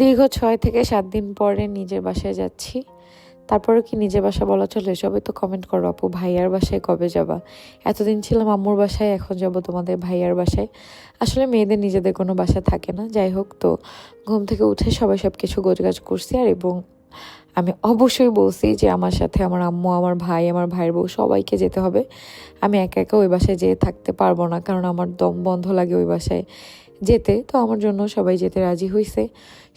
দীর্ঘ ছয় থেকে সাত দিন পরে নিজের বাসায় যাচ্ছি। তারপরে কি নিজের বাসা বলা চলে সবাই তো কমেন্ট করো আপু, ভাইয়ার বাসায় কবে যাবা? এতদিন ছিলাম আম্মুর বাসায়, এখন যাব তোমাদের ভাইয়ার বাসায়। আসলে মেয়েদের নিজেদের কোনো বাসা থাকে না, যাই হোক তো। ঘুম থেকে উঠে সবাই সব কিছু গোজগাজ করছি আর এবং আমি অবশ্যই বলছি যে আমার সাথে আমার আম্মু, আমার ভাই, আমার ভাইয়ের বউ সবাইকে যেতে হবে। আমি একা একা ওই বাসায় যেয়ে থাকতে পারব না, কারণ আমার দম বন্ধ লাগে ওই বাসায় যেতে। তো আমার জন্য সবাই যেতে রাজি হয়েছে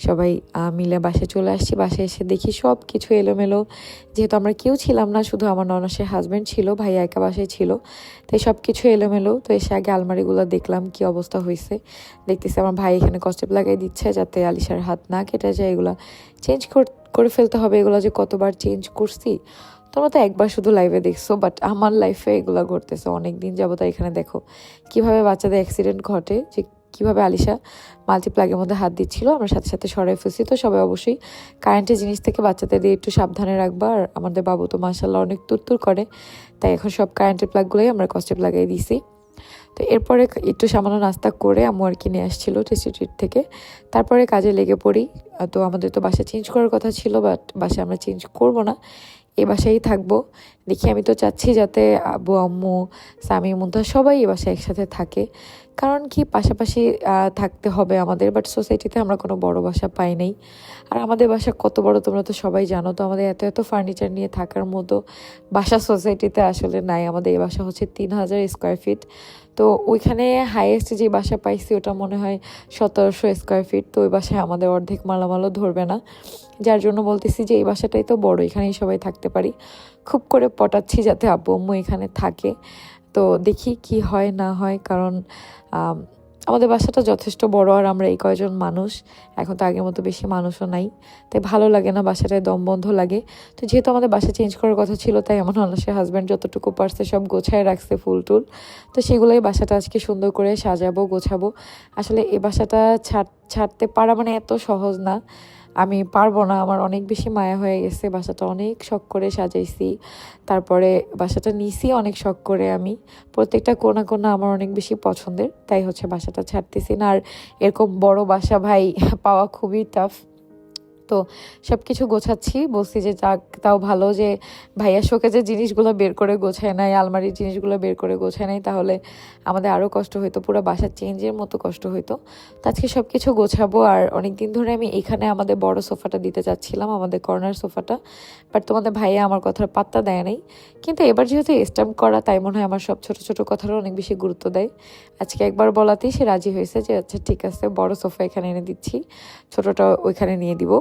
সবাই মিলে বাসে চলে আসছি। বাসায় এসে দেখি সব কিছু এলোমেলো। যেহেতু আমরা কেউ ছিলাম না, শুধু আমার ননসের হাজব্যান্ড ছিল ভাই একা বাসায় ছিল। তাই সব কিছু এলোমেলো। তো এসে আগে আলমারিগুলো দেখলাম কি অবস্থা হয়েছে দেখতেছি আমার ভাই এখানে কস্টেপ লাগাই দিচ্ছে যাতে আলিশার হাত না কেটে যায়, এগুলা চেঞ্জ করে ফেলতে হবে এগুলো যে কতবার চেঞ্জ করছি। তোমরা তো একবার শুধু লাইভে দেখছ বাট আমার লাইফে এগুলো ঘটতেছে অনেক দিন যাবত এখানে দেখো, কীভাবে বাচ্চাদের অ্যাক্সিডেন্ট ঘটে, যে কীভাবে আলিশা মাল্টিপ্লাগের মধ্যে হাত দিচ্ছিল, আমরা সাথে সাথে সরাই ফেলছি। তো সবাই অবশ্যই কারেন্টের জিনিস থেকে বাচ্চাদের দিয়ে একটু সাবধানে রাখবা। আর আমাদের বাবু তো মাসাল্লাহ অনেক তুরতুর করে, তাই এখন সব কারেন্টের প্লাগগুলোই আমরা কস্টেপ লাগাই দিছি। তো এরপরে একটু সামান্য নাস্তা করে আম্মু আর কি নিয়ে আসছিল টেস্টি ট্রিট থেকে। তারপরে কাজে লেগে পড়ি। তো আমাদের তো বাসা চেঞ্জ করার কথা ছিল বাট বাসা আমরা চেঞ্জ করব না। এ বাসায়ই থাকব। দেখি, আমি তো চাচ্ছি যাতে আব্বু আম্মু স্বামী মুন্তা সবাই এ বাসায় একসাথে থাকে। কারণ কি, পাশাপাশি থাকতে হবে আমাদের বাট সোসাইটিতে আমরা কোনো বড় বাসা পাই নাই। আর আমাদের বাসা কত বড় তোমরা তো সবাই জানো। তো আমাদের এত এত ফার্নিচার নিয়ে থাকার মতো বাসা সোসাইটিতে আসলে নাই। আমাদের এই বাসা হচ্ছে তিন হাজার স্কোয়ার ফিট তো ওইখানে হাইয়েস্ট যে বাসা পাইছি ওটা মনে হয় সতেরোশো স্কোয়ার ফিট তো ওই বাসায় আমাদের অর্ধেক মালামালও ধরবে না। যার জন্য বলতেছি যে এই বাসাটাই তো বড়, এখানেই সবাই থাকতে পারি। খুব করে পটাচ্ছি যাতে আব্বু আম্মু এখানে থাকে। তো দেখি কি হয়, না হয়, কারণ আমাদের বাসাটা যথেষ্ট বড় আর আমরা এই কয়জন মানুষ। এখন তো আগের মতো বেশি মানুষও নাই। তাই ভালো লাগে না বাসাটায় দম বন্ধ লাগে। তো যেহেতু আমাদের বাসা চেঞ্জ করার কথা ছিল, তাই আমার অনাসের হাজব্যান্ড যতটুকু পারছে সব গোছায় রাখছে ফুল টুল। তো সেগুলোই বাসাটা আজকে সুন্দর করে সাজাবো, গোছাবো। আসলে এ বাসাটা ছাড়, ছাড়তে পারা মানে এত সহজ না। আমি পারব না, আমার অনেক বেশি মায়া হয়ে গেছে, বাসাটা অনেক শখ করে সাজাইছি। তারপরে বাসাটা নিছি অনেক শখ করে আমি। প্রত্যেকটা কোনা কোনা আমার অনেক বেশি পছন্দের, তাই হচ্ছে বাসাটা ছাড়তেছি না। আর এরকম বড় বাসা ভাই পাওয়া খুবই টাফ তো সব কিছু গোছাচ্ছি। বলছি যে যাক, তাও ভালো যে ভাইয়া শোকেজের জিনিসগুলো বের করে গোছায় নাই, আলমারির জিনিসগুলো বের করে গোছায় নাই, তাহলে আমাদের আরও কষ্ট হইতো, পুরো বাসা চেঞ্জের মতো কষ্ট হইতো। তো আজকে সব কিছু গোছাবো আর অনেক দিন ধরে আমি এখানে আমাদের বড় সোফাটা দিতে চাচ্ছিলাম, আমাদের কর্নার সোফাটা। বাট তোমাদের ভাইয়া আমার কথার পাত্তা দেয় নাই। কিন্তু এবার যেহেতু স্ট্যাম্প করা, তাই মনে হয় আমার সব ছোট ছোট কথারও অনেক বেশি গুরুত্ব দেয়। আজকে একবার বলাতেই সে রাজি হয়েছে যে আচ্ছা ঠিক আছে, বড় সোফা এখানে এনে দিচ্ছি, ছোটটা ওইখানে নিয়ে দিব।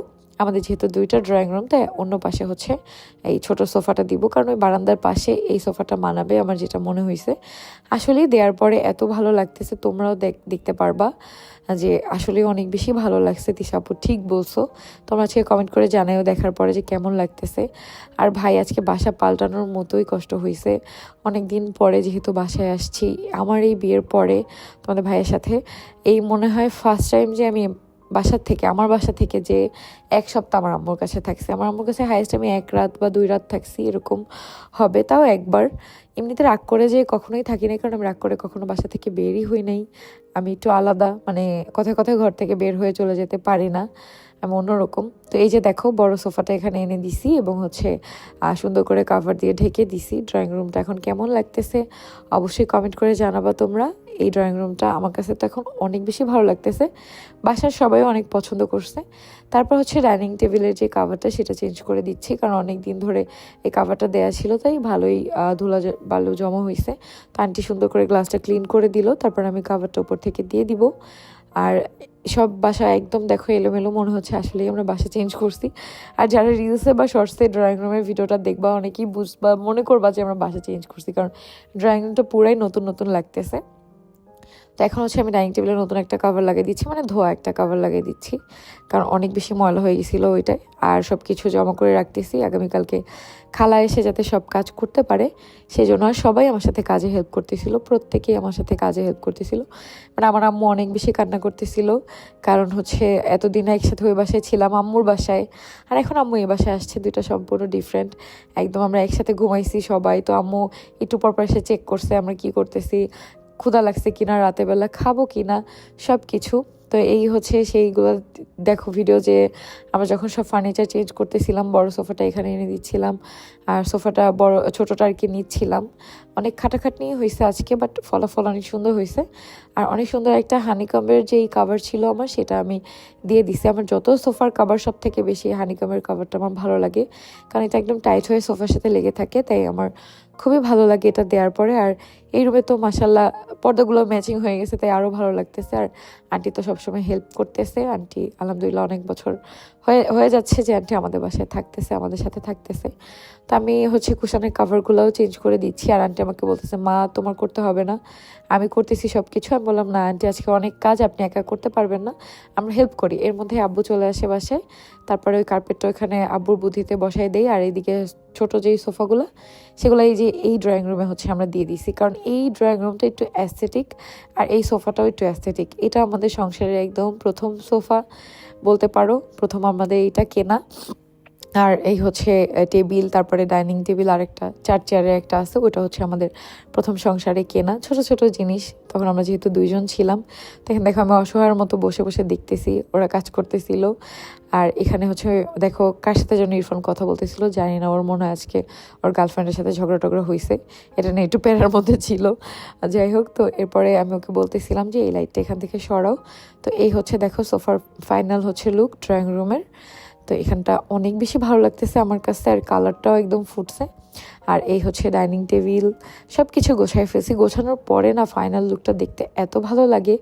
আমাদের যেহেতু দুইটা ড্রয়িং রুম তাই অন্য পাশে হচ্ছে এই ছোট সোফাটা দিব। কারণ ওই বারান্দার পাশে এই সোফাটা মানাবে আমার যেটা মনে হয়েছে আসলেই দেওয়ার পরে এত ভালো লাগতেছে, তোমরাও দেখ- দেখতে পারবা যে আসলে অনেক বেশি ভালো লাগছে। তিশাপু ঠিক বলছো। তোমরা আজকে কমেন্ট করে জানাইও দেখার পরে যে কেমন লাগতেছে। আর ভাই আজকে বাসা পাল্টানোর মতোই কষ্ট হয়েছে অনেক দিন পরে যেহেতু বাসায় আসছি, আমার এই বিয়ের পরে তোমাদের ভাইয়ের সাথে এই মনে হয় ফার্স্ট টাইম যে আমি বাসার থেকে, আমার বাসা থেকে যে এক সপ্তাহ আমার আম্মুর কাছে থাকছে। আমার আম্মুর কাছে হাইয়েস্ট আমি এক রাত বা দুই রাত থাকছি, এরকম হবে। তাও একবার। এমনিতে রাগ করে যে কখনোই থাকি নাই, কারণ আমি রাগ করে কখনো বাসা থেকে বেরই হই নাই। আমি একটু আলাদা মানে কথায় কথায় ঘর থেকে বের হয়ে চলে যেতে পারি না। আমি অন্যরকম। তো এই যে দেখো, বড় সোফাটা এখানে এনে দিছি এবং হচ্ছে সুন্দর করে কাভার দিয়ে ঢেকে দিছি। ড্রয়িং রুমটা এখন কেমন লাগতেছে অবশ্যই কমেন্ট করে জানাবা তোমরা। এই ড্রয়িং রুমটা আমার কাছে তো এখন অনেক বেশি ভালো লাগতেছে। বাসার সবাই অনেক পছন্দ করছে। তারপর হচ্ছে ডাইনিং টেবিলের যে কাভারটা সেটা চেঞ্জ করে দিচ্ছি। কারণ অনেক দিন ধরে এই কাভারটা দেয়া ছিল, তাই ভালোই ধুলা বালু জমা হয়েছে তো আন্টি সুন্দর করে গ্লাসটা ক্লিন করে দিল। তারপর আমি কাভারটা উপর থেকে দিয়ে দিব। আর সব বাসা একদম দেখো এলোমেলো মনে হচ্ছে, আসলেই আমরা বাসা চেঞ্জ করছি। আর যারা রিলসে বা শর্টসে ড্রয়িং রুমের ভিডিওটা দেখবা, অনেকেই বুঝবা, মনে করবা যে আমরা বাসা চেঞ্জ করছি, কারণ ড্রয়িং রুমটা পুরাই নতুন নতুন লাগতেছে। তো এখন হচ্ছে আমি ডাইনিং টেবিলে নতুন একটা কাভার লাগিয়ে দিচ্ছি মানে ধোয়া একটা কাভার লাগিয়ে দিচ্ছি। কারণ অনেক বেশি ময়লা হয়ে গেছিল ওইটাই আর সব কিছু জমা করে রাখতেছি। আগামীকালকে খালা এসে যাতে সব কাজ করতে পারে সেই জন্য আর সবাই আমার সাথে কাজে হেল্প করতেছিল। প্রত্যেকেই আমার সাথে কাজে হেল্প করতেছিল। মানে আমার আম্মু অনেক বেশি কান্না করতেছিল। কারণ হচ্ছে এতদিন একসাথে ওই বাসায় ছিলাম, আম্মুর বাসায়। আর এখন আম্মু এই বাসায় আসছে, দুইটা সম্পূর্ণ ডিফারেন্ট একদম আমরা একসাথে ঘুমাইছি সবাই। তো আম্মু একটু পর পর এসে চেক করছে, আমরা কি করতেছি। ক্ষুধা লাগছে কিনা, রাতের বেলা খাব কিনা সব কিছু তো এই হচ্ছে সেইগুলো। দেখো ভিডিও যে আমরা যখন সব ফার্নিচার চেঞ্জ করতেছিলাম, বড় সোফাটা এখানে এনে দিচ্ছিলাম, আর সোফাটা বড়, ছোটোটা আর কি নিচ্ছিলাম। অনেক খাটাখাটনি হয়েছে আজকে বাট ফলাফল অনেক সুন্দর হয়েছে আর অনেক সুন্দর একটা হানিকমের যেই কাভার ছিল আমার, সেটা আমি দিয়ে দিছি। আমার যত সোফার কাভার সব থেকে বেশি হানিকমের কাভারটা আমার ভালো লাগে। কারণ এটা একদম টাইট হয়ে সোফার সাথে লেগে থাকে, তাই আমার খুবই ভালো লাগে এটা দেওয়ার পরে। আর এই রুমে তো মাসাল্লাহ পর্দাগুলো ম্যাচিং হয়ে গেছে, তাই আরও ভালো লাগতেছে। আর আন্টি তো সবসময় হেল্প করতেছে। আন্টি আলহামদুলিল্লাহ অনেক বছর হয়ে হয়ে যাচ্ছে যে আন্টি আমাদের বাসায় থাকতেছে, আমাদের সাথে থাকতেছে। তো আমি হচ্ছে কুশানের কাভারগুলোও চেঞ্জ করে দিচ্ছি। আর আন্টি আমাকে বলতেছে, মা, তোমার করতে হবে না। আমি করতেছি সব কিছু আমি বললাম, না আন্টি আজকে অনেক কাজ, আপনি একা করতে পারবেন না। আমরা হেল্প করি। এর মধ্যে আব্বু চলে আসে বাসায়। তারপরে ওই কার্পেটটা ওখানে আব্বুর বুদ্ধিতে বসাই দেই। আর এইদিকে ছোট যেই সোফাগুলো, সেগুলো এই যে এই ড্রয়িং রুমে হচ্ছে আমরা দিয়ে দিছি কারণ এই ড্রয়িং রুমটা একটু অ্যাস্থেটিক আর এই সোফাটাও একটু অ্যাস্থেটিক এটা আমাদের সংসারের একদম প্রথম সোফা বলতে পারো। প্রথম আমাদের এইটা কেনা। আর এই হচ্ছে টেবিল, তারপরে ডাইনিং টেবিল আর একটা চার চেয়ারের একটা আছে, ওটা হচ্ছে আমাদের প্রথম সংসারে কেনা। ছোট ছোট জিনিস, তখন আমরা যেহেতু দুইজন ছিলাম, তখন দেখো আমি অসহায়ের মতো বসে বসে দেখতেছি, ওরা কাজ করতেছিল। আর এখানে হচ্ছে, দেখো কার সাথে যেন ইরফান কথা বলতেছিল, জানি না, ওর মনে হয় আজকে ওর গার্লফ্রেন্ডের সাথে ঝগড়া টগড়া হয়েছে এটা নিয়ে একটু প্যারার মধ্যে ছিল। যাই হোক, তো এরপরে আমি ওকে বলতেছিলাম যে, এই লাইটটা এখান থেকে সরাও। তো এই হচ্ছে, দেখো সোফার ফাইনাল হচ্ছে লুক, ড্রয়িং রুমের। তো এখানটা অনেক বেশি ভালো লাগতেছে আমার কাছে, আর কালারটাও একদম ফুটছে। আর এই হচ্ছে ডাইনিং টেবিল সব কিছু গোছায় ফেলছি। গোছানোর পরে না ফাইনাল লুকটা দেখতে এত ভালো লাগে।